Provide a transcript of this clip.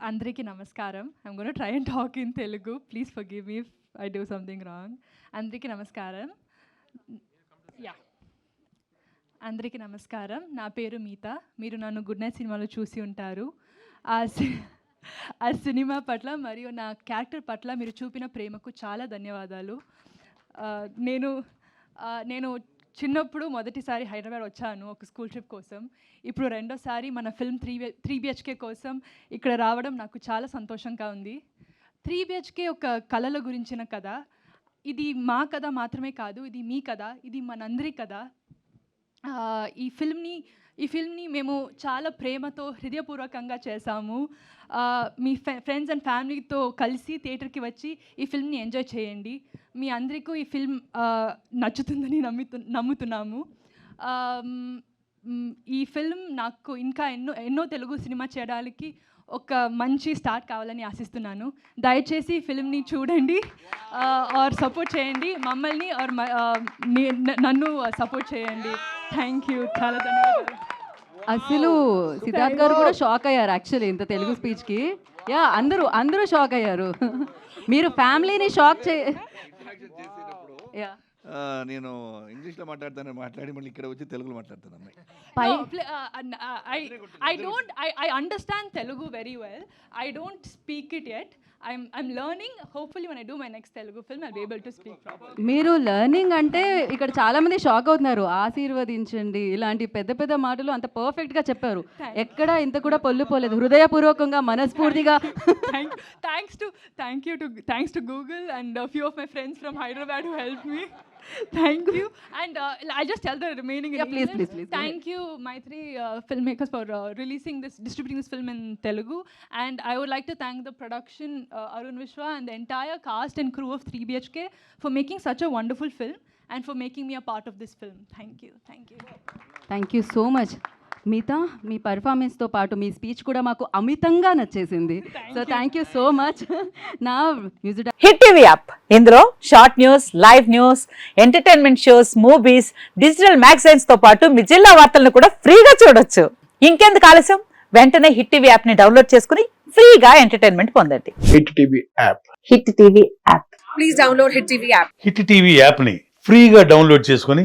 అందరికీ నమస్కారం. I'm gonna try and talk in Telugu please forgive me I do something wrong అందరికీ నమస్కారం. Yeah అందరికీ నమస్కారం. నా పేరు మీత. మీరు నన్ను గుడ్ నైట్ సినిమాలో చూసి ఉంటారు. ఆ సి ఆ సినిమా పట్ల మరియు నా క్యారెక్టర్ పట్ల మీరు చూపిన ప్రేమకు చాలా ధన్యవాదాలు. నేను నేను చిన్నప్పుడు మొదటిసారి హైదరాబాద్ వచ్చాను ఒక స్కూల్ ట్రిప్ కోసం. ఇప్పుడు రెండోసారి మన ఫిల్మ్ త్రీ త్రీ బిహెచ్కే కోసం ఇక్కడ రావడం నాకు చాలా సంతోషంగా ఉంది. త్రీ బిహెచ్కే ఒక కళల గురించిన కథ. ఇది మా కథ మాత్రమే కాదు ఇది మీ కథ ఇది మనందరి కథ. ఈ ఫిల్మ్ని ఈ ఫిల్మ్ని మేము చాలా ప్రేమతో హృదయపూర్వకంగా చేశాము. మీ ఫ్రెండ్స్ అండ్ ఫ్యామిలీతో కలిసి థియేటర్కి వచ్చి ఈ ఫిల్మ్ని ఎంజాయ్ చేయండి. మీ అందరికీ ఈ ఫిల్మ్ నచ్చుతుందని నమ్ముతు నమ్ముతున్నాము. ఈ ఫిల్మ్ నాకు ఇంకా ఎన్నో ఎన్నో తెలుగు సినిమా చేయడానికి ఒక మంచి స్టార్ట్ కావాలని ఆశిస్తున్నాను. దయచేసి ఈ ఫిల్మ్ని చూడండి ఆర్ సపోర్ట్ చేయండి. మమ్మల్ని ఆర్ నన్ను సపోర్ట్ చేయండి. థ్యాంక్ యూ చాలా ధన్యవాదాలు. అసలు సిద్ధార్థ్ గారు కూడా షాక్ అయ్యారు యాక్చువల్లీ ఇంత తెలుగు స్పీచ్కి యా అందరూ అందరూ షాక్ అయ్యారు. మీరు ఫ్యామిలీని షాక్ చే యా నేను ఇంగ్లీష్లో మాట్లాడతాను మాట్లాడి మళ్ళీ ఇక్కడ వచ్చి తెలుగులో మాట్లాడతాను అమ్మాయి. I I don't I understand Telugu very well I don't speak it yet at I'm learning hopefully one I do my next Telugu film I able to speak మీరు లెర్నింగ్ అంటే ఇక్కడ చాలా మంది షాక్ అవుతున్నారు. ఆశీర్వదించండి. ఇలాంటి పెద్ద పెద్ద మాటలు అంత పర్ఫెక్ట్గా చెప్పారు. ఎక్కడ ఇంత కూడా పొల్లు పోలేదు. హృదయపూర్వకంగా మనస్ఫూర్తిగా. Thanks to thank you to thanks to Google and few of my friends from Hyderabad help me Thank you. And uh, I just tell the remaining. Yeah, please, please, please. Thank you, my three uh, filmmakers, for uh, releasing this, distributing this film in Telugu. And I would like to thank the production, uh, Arun Vishwa, and the entire cast and crew of 3BHK for making such a wonderful film and for making me a part of this film. Thank you. Thank you. Thank you so much. మిగతా మీ పర్ఫార్మెన్స్తో పాటు మీ speech కూడా మాకు అమితంగా నచ్చేసింది. So thank you so much నా music hit TV app ఇందులో short news live news entertainment shows movies digital మ్యాగజైన్స్తో పాటు మీ జిల్లా వార్తలను కూడా ఫ్రీగా చూడొచ్చు. ఇంకెందుకు ఆలస్యం? వెంటనే హిట్ టీవీ యాప్ని డౌన్లోడ్ చేసుకుని ఫ్రీగా ఎంటర్టైన్మెంట్ పొందండి. Hit TV app hit TV app hit TV యాప్ని ఫ్రీగా డౌన్లోడ్ చేసుకొని